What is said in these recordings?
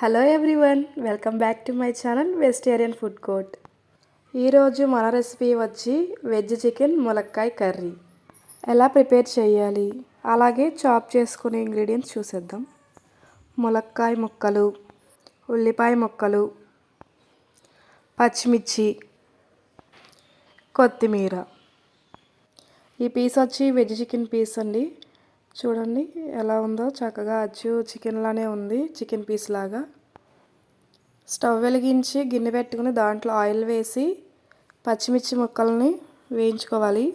Hello everyone welcome back to my channel vegetarian food court ఈరోజు మన recipe వచ్చి veg chicken ములక్కాయ curry. ఎలా ప్రిపేర్ చేయాలి? అలాగే చాప్ చేసుకునే ఇంగ్రీడియంట్స్ చూసేద్దాం. ములక్కాయ ముక్కలు ఉల్లిపాయ ముక్కలు పచ్చిమిర్చి కొత్తిమీర. ఈ పీస్ వచ్చి వెజ్ చికెన్ పీస్ అండి. చూడండి ఎలా ఉందో. చక్కగా అచ్చు చికెన్ లానే ఉంది చికెన్ పీస్ లాగా. స్టవ్ వెలిగించి గిన్నె పెట్టుకుని దాంట్లో ఆయిల్ వేసి పచ్చిమిర్చి ముక్కల్ని వేయించుకోవాలి.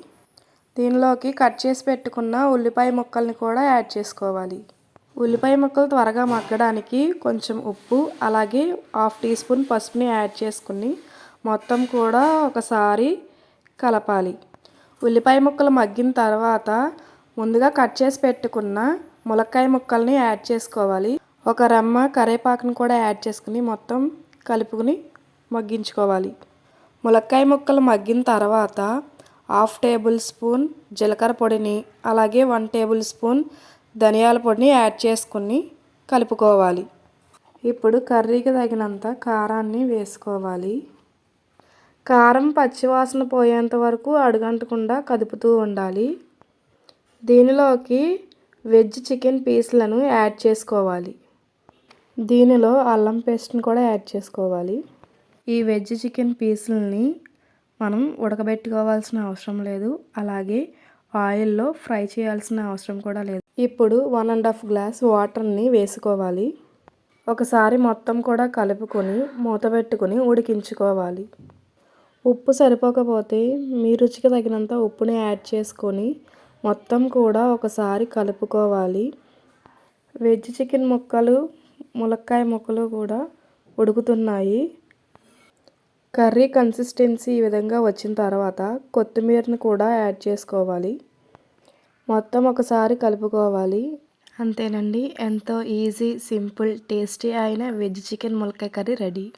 దీనిలోకి కట్ చేసి పెట్టుకున్న ఉల్లిపాయ ముక్కల్ని కూడా యాడ్ చేసుకోవాలి. ఉల్లిపాయ ముక్కలు త్వరగా మగ్గడానికి కొంచెం ఉప్పు అలాగే హాఫ్ టీ స్పూన్ పసుపుని యాడ్ చేసుకుని మొత్తం కూడా ఒకసారి కలపాలి. ఉల్లిపాయ ముక్కలు మగ్గిన తర్వాత ముందుగా కట్ చేసి పెట్టుకున్న ములక్కాయ ముక్కల్ని యాడ్ చేసుకోవాలి. ఒక రమ్మ కరేపాకును కూడా యాడ్ చేసుకుని మొత్తం కలుపుకుని మగ్గించుకోవాలి. ములక్కాయ ముక్కలు మగ్గిన తర్వాత హాఫ్ టేబుల్ స్పూన్ జీలకర్ర పొడిని అలాగే వన్ టేబుల్ స్పూన్ ధనియాల పొడిని యాడ్ చేసుకుని కలుపుకోవాలి. ఇప్పుడు కర్రీకి తగినంత కారాన్ని వేసుకోవాలి. కారం పచ్చివాసన పోయేంత వరకు అడుగంటకుండా కదుపుతూ ఉండాలి. దీనిలోకి వెజ్ చికెన్ పీస్లను యాడ్ చేసుకోవాలి. దీనిలో అల్లం పేస్ట్ని కూడా యాడ్ చేసుకోవాలి. ఈ వెజ్ చికెన్ పీసులని మనం ఉడకబెట్టుకోవాల్సిన అవసరం లేదు. అలాగే ఆయిల్లో ఫ్రై చేయాల్సిన అవసరం కూడా లేదు. ఇప్పుడు వన్ అండ్ హాఫ్ గ్లాస్ వాటర్ని వేసుకోవాలి. ఒకసారి మొత్తం కూడా కలుపుకొని మూత పెట్టుకుని ఉడికించుకోవాలి. ఉప్పు సరిపోకపోతే మీ రుచికి తగినంత ఉప్పుని యాడ్ చేసుకొని మొత్తం కూడా ఒకసారి కలుపుకోవాలి. వెజ్ చికెన్ ముక్కలు ములక్కాయ ముక్కలు కూడా ఉడుకుతున్నాయి. కర్రీ కన్సిస్టెన్సీ ఈ విధంగా వచ్చిన తర్వాత కొత్తిమీరను కూడా యాడ్ చేసుకోవాలి. మొత్తం ఒకసారి కలుపుకోవాలి. అంతేనండి. ఎంతో ఈజీ సింపుల్ టేస్టీ అయిన వెజ్ చికెన్ ములక్కాయ curry ready.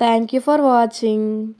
Thank you for watching.